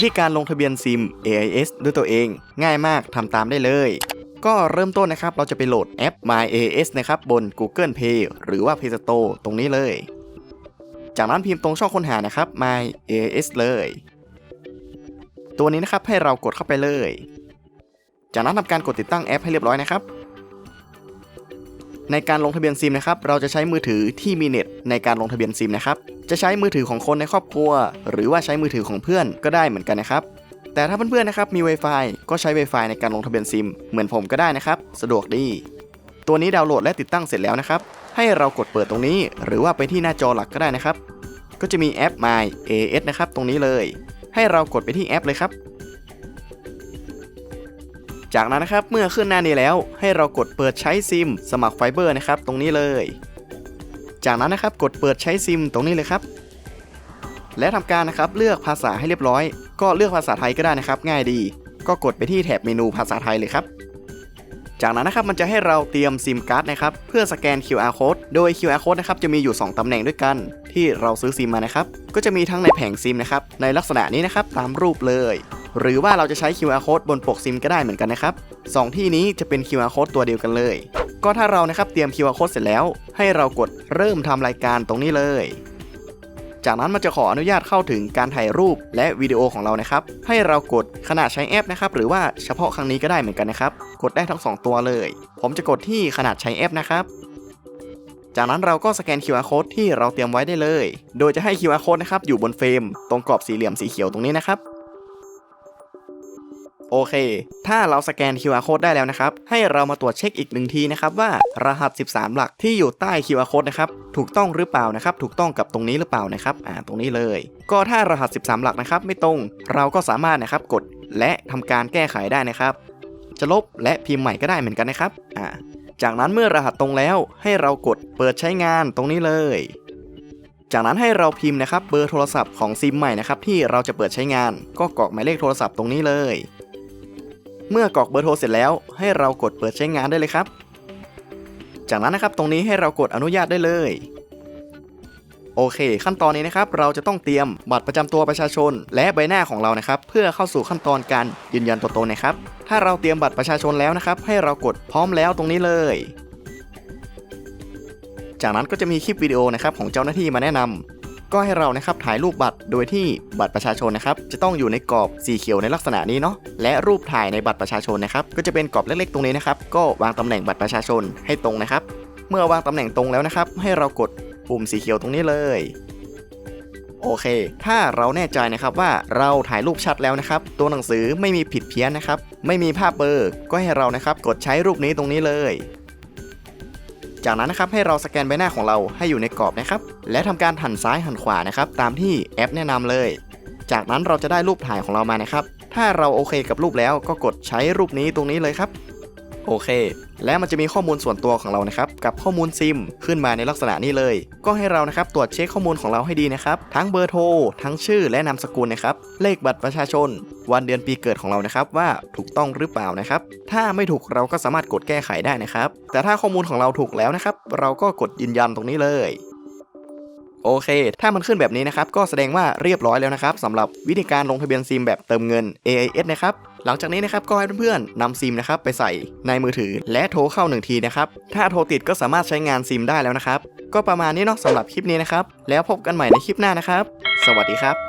วิธีการลงทะเบียนซิม AIS ด้วยตัวเอง ง่ายมากทำตามได้เลย ก็เริ่มต้นนะครับ เราจะไปโหลดแอป My AIS นะครับ บน Google Play หรือว่า Play Store ตรงนี้เลย จากนั้นพิมพ์ตรงช่องค้นหานะครับ My AIS เลย ตัวนี้นะครับให้เรากดเข้าไปเลย จากนั้นทำการกดติดตั้งแอปให้เรียบร้อยนะครับ ในการลงทะเบียนซิมนะครับ เราจะใช้มือถือที่มีเน็ตในการลงทะเบียนซิมนะครับ จะใช้มือถือของคนในครอบครัว หรือว่าใช้มือถือของเพื่อนก็ได้เหมือนกันนะครับ แต่ถ้าเพื่อนๆนะครับมี Wi-Fi ก็ใช้ Wi-Fi ในการลงทะเบียนซิม เหมือนผมก็ได้นะครับ สะดวกดี ตัวนี้ดาวน์โหลดและติดตั้งเสร็จแล้วนะครับ ให้เรากดเปิดตรงนี้ หรือว่าไปที่หน้าจอหลักก็ได้นะครับ ก็จะมีแอป My AS นะครับ ตรงนี้เลย ให้เรากดไปที่แอปเลยครับ จากนั้นนะครับเมื่อขึ้นหน้านี้แล้ว ให้เรากดเปิดใช้ซิม สมัครไฟเบอร์นะครับ ตรงนี้เลย จากนั้นนะครับกดเปิดใช้ซิมตรงนี้เลยครับ และทำการนะครับเลือกภาษาให้เรียบร้อย ก็เลือกภาษาไทยก็ได้นะครับ ง่ายดี ก็กดไปที่แถบเมนูภาษาไทยเลยครับจากนั้นนะครับมันจะให้เราเตรียมซิมการ์ดนะครับเพื่อสแกน QR code โดย QR code นะครับจะมีอยู่ 2ตำแหน่งด้วยกัน ที่เราซื้อซิมมานะครับ ก็จะมีทั้งในแผงซิมนะครับในลักษณะนี้นะครับตามรูปเลย หรือว่าเราจะใช้ QR code บนปกซิมก็ได้เหมือนกันนะครับสองที่นี้จะเป็น QR code ตัวเดียวกันเลย ก็ถ้าเรานะครับเตรียม QR code เสร็จแล้ว ให้เรากดเริ่มทำรายการตรงนี้เลย จากนั้นมันจะขออนุญาตเข้าถึงการถ่ายรูปและวิดีโอของเรานะครับ ให้เรากดขนาดใช้แอปนะครับ หรือว่าเฉพาะครั้งนี้ก็ได้เหมือนกันนะครับ กดได้ทั้ง 2 ตัวเลย ผมจะกดที่ขนาดใช้แอปนะครับจากนั้นเราก็สแกน QR code ที่เราเตรียมไว้ได้เลย โดยจะให้ QR code นะครับอยู่บนเฟรม ตรงกรอบสี่เหลี่ยมสีเขียวตรงนี้นะครับ โอเค ถ้าเราสแกน QR code ได้แล้วนะครับ ให้เรามาตรวจเช็คอีกหนึ่งทีนะครับว่ารหัส 13 หลักที่อยู่ใต้ QR code นะครับ ถูกต้องหรือเปล่านะครับ ถูกต้องกับตรงนี้หรือเปล่านะครับ อ่า ตรงนี้เลย ก็ถ้ารหัส 13 หลักนะครับ ไม่ตรง เราก็สามารถนะครับกดและทำการแก้ไขได้นะครับ จะลบและพิมพ์ใหม่ก็ได้เหมือนกันนะครับ อ่า จากนั้นเมื่อรหัสตรงแล้ว ให้เรากดเปิดใช้งานตรงนี้เลยจากนั้นให้เราพิมพ์นะครับเบอร์โทรศัพท์ของซิมใหม่นะครับที่เราจะเปิดใช้งาน ก็กรอกหมายเลขโทรศัพท์ตรงนี้เลย เมื่อกรอกเบอร์โทรเสร็จแล้วให้เรากดเปิดใช้งานได้เลยครับ จากนั้นนะครับตรงนี้ให้เรากดอนุญาตได้เลย โอเค ขั้นตอนนี้นะครับ เราจะต้องเตรียมบัตรประจำตัวประชาชน และใบหน้าของเรานะครับ เพื่อเข้าสู่ขั้นตอนการยืนยันตัวตนนะครับ ถ้าเราเตรียมบัตรประชาชนแล้วนะครับ ให้เรากดพร้อมแล้วตรงนี้เลย จากนั้นก็จะมีคลิปวิดีโอนะครับของเจ้าหน้าที่มาแนะนำ ก็ให้เรานะครับถ่ายรูปบัตรโดยที่บัตรประชาชนนะครับจะต้องอยู่ในกรอบสีเขียวในลักษณะนี้เนาะและรูปถ่ายในบัตรประชาชนนะครับก็จะเป็นกรอบเล็กๆตรงนี้นะครับก็วางตำแหน่งบัตรประชาชนให้ตรงนะครับ เมื่อวางตำแหน่งตรงแล้วนะครับ ให้เรากดปุ่มสีเขียวตรงนี้เลยโอเค ถ้าเราแน่ใจนะครับว่าเราถ่ายรูปชัดแล้วนะครับ ตัวหนังสือไม่มีผิดเพี้ยนนะครับ ไม่มีภาพเบลอร์ ก็ให้เรานะครับกดใช้รูปนี้ตรงนี้เลย จากนั้นนะครับให้เราสแกนใบหน้าของเราให้อยู่ในกรอบนะครับ และทำการหันซ้ายหันขวานะครับ ตามที่แอปแนะนำเลย จากนั้นเราจะได้รูปถ่ายของเรามานะครับ ถ้าเราโอเคกับรูปแล้วก็กดใช้รูปนี้ตรงนี้เลยครับ โอเค และมันจะมีข้อมูลส่วนตัวของเรานะครับ กับข้อมูลซิมขึ้นมาในลักษณะนี้เลย ก็ให้เรานะครับตรวจเช็คข้อมูลของเราให้ดีนะครับ ทั้งเบอร์โทรทั้งชื่อและนามสกุลนะครับ เลขบัตรประชาชน วันเดือนปีเกิดของเรานะครับ ว่าถูกต้องหรือเปล่านะครับ ถ้าไม่ถูกเราก็สามารถกดแก้ไขได้นะครับ แต่ถ้าข้อมูลของเราถูกแล้วนะครับ เราก็กดยืนยันตรงนี้เลย โอเค ถ้ามันขึ้นแบบนี้นะครับ ก็แสดงว่าเรียบร้อยแล้วนะครับสำหรับวิธีการลงทะเบียนซิมแบบเติมเงิน AIS นะครับหลังจากนี้นะครับก็ให้เพื่อนๆนำซิมนะครับไปใส่ในมือถือและโทรเข้าหนึ่งทีนะครับถ้าโทรติดก็สามารถใช้งานซิมได้แล้วนะครับ ก็ประมาณนี้เนาะสำหรับคลิปนี้นะครับ แล้วพบกันใหม่ในคลิปหน้านะครับ สวัสดีครับ